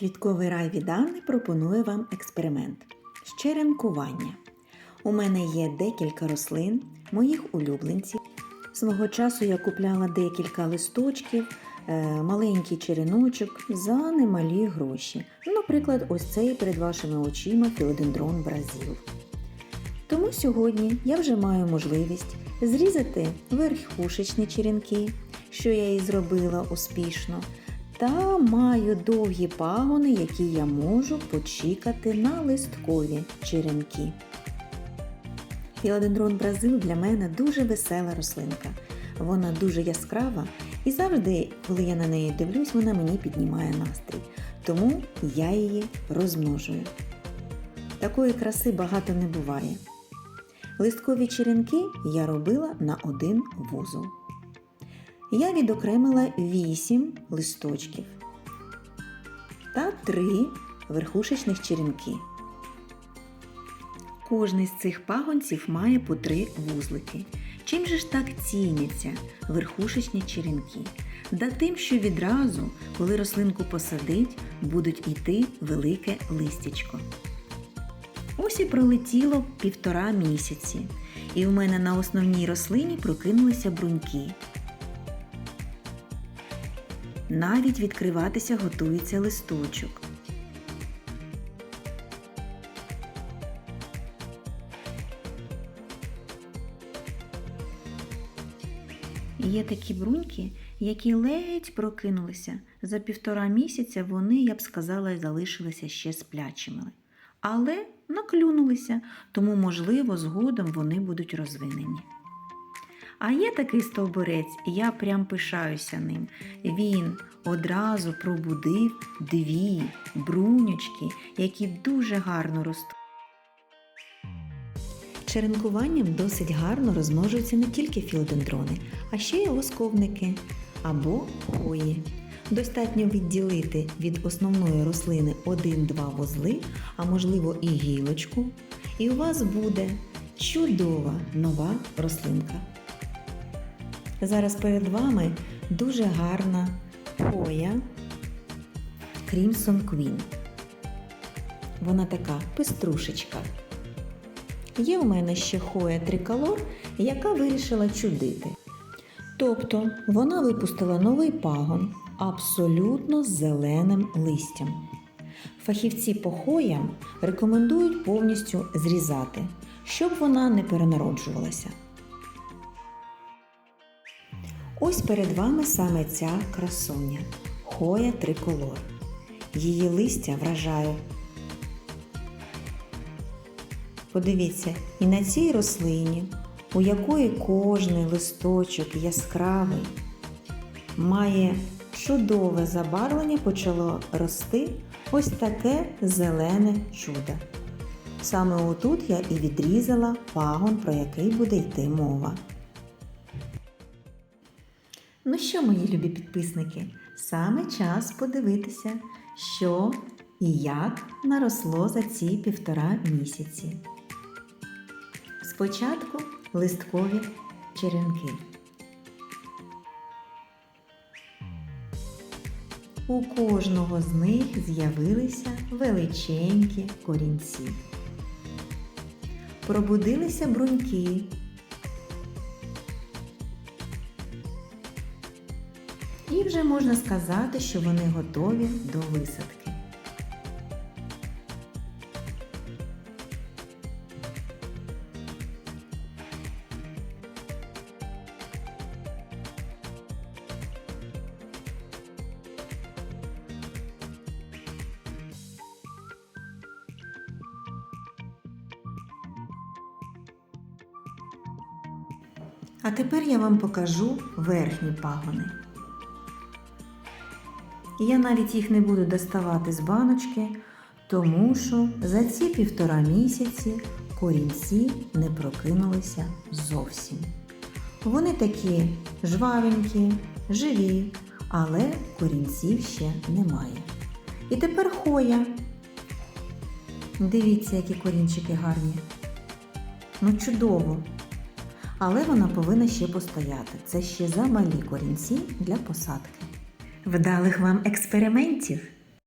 Квітковий рай від Анни пропонує вам експеримент з черенкування. У мене є декілька рослин, моїх улюбленців. Свого часу я купляла декілька листочків, е, маленький череночок за немалі гроші. Ну, Наприклад, ось цей перед вашими очима філодендрон Бразил. Тому сьогодні я вже маю можливість зрізати верхушечні черенки, що я і зробила успішно, та маю довгі пагони, які я можу почікати на листкові черенки. Філодендрон Бразил для мене дуже весела рослинка. Вона дуже яскрава і завжди, коли я на неї дивлюсь, вона мені піднімає настрій. Тому я її розмножую. Такої краси багато не буває. Листкові черенки я робила на один вузол. Я відокремила 8 листочків та 3 верхушечних черенки. Кожний з цих пагонців має по 3 вузлики. Чим же ж так ціняться верхушечні черенки? Да тим, що відразу, коли рослинку посадить, будуть йти велике листячко. Ось і пролетіло півтора місяці, і в мене на основній рослині прокинулися бруньки. Навіть відкриватися готується листочок. Є такі бруньки, які ледь прокинулися. За півтора місяця вони, я б сказала, залишилися ще сплячими. Але наклюнулися, тому, можливо, згодом вони будуть розвинені. А є такий стовбурець, я прям пишаюся ним. Він одразу пробудив дві брунючки, які дуже гарно ростуть. Черенкуванням досить гарно розмножуються не тільки філодендрони, а ще й восковники або хвої. Достатньо відділити від основної рослини 1-2 вузли, а можливо і гілочку, і у вас буде чудова нова рослинка. Зараз перед вами дуже гарна хвоя Crimson Queen. Вона така пеструшечка. Є в мене ще хоя триколор, яка вирішила чудити. Тобто вона випустила новий пагон абсолютно з зеленим листям. Фахівці по хоям рекомендують повністю зрізати, щоб вона не перенароджувалася. Ось перед вами саме ця красуня хоя триколор. Її листя вражає Подивіться, і на цій рослині, у якої кожний листочок яскравий, має чудове забарвлення, почало рости ось таке зелене чудо. Саме отут я і відрізала пагон, про який буде йти мова. Ну що, мої любі підписники, саме час подивитися, що і як наросло за ці півтора місяці. Спочатку листкові черенки. У кожного з них з'явилися величенькі корінці. Пробудилися бруньки. І вже можна сказати, що вони готові до висадки. А тепер я вам покажу верхні пагони. Я навіть їх не буду доставати з баночки, тому що за ці півтора місяці корінці не прокинулися зовсім. Вони такі жвавенькі, живі, але корінців ще немає. І тепер хоя. Дивіться, які корінчики гарні. Ну, чудово! але вона повинна ще постояти. Це ще замалі корінці для посадки. Вдалих вам експериментів!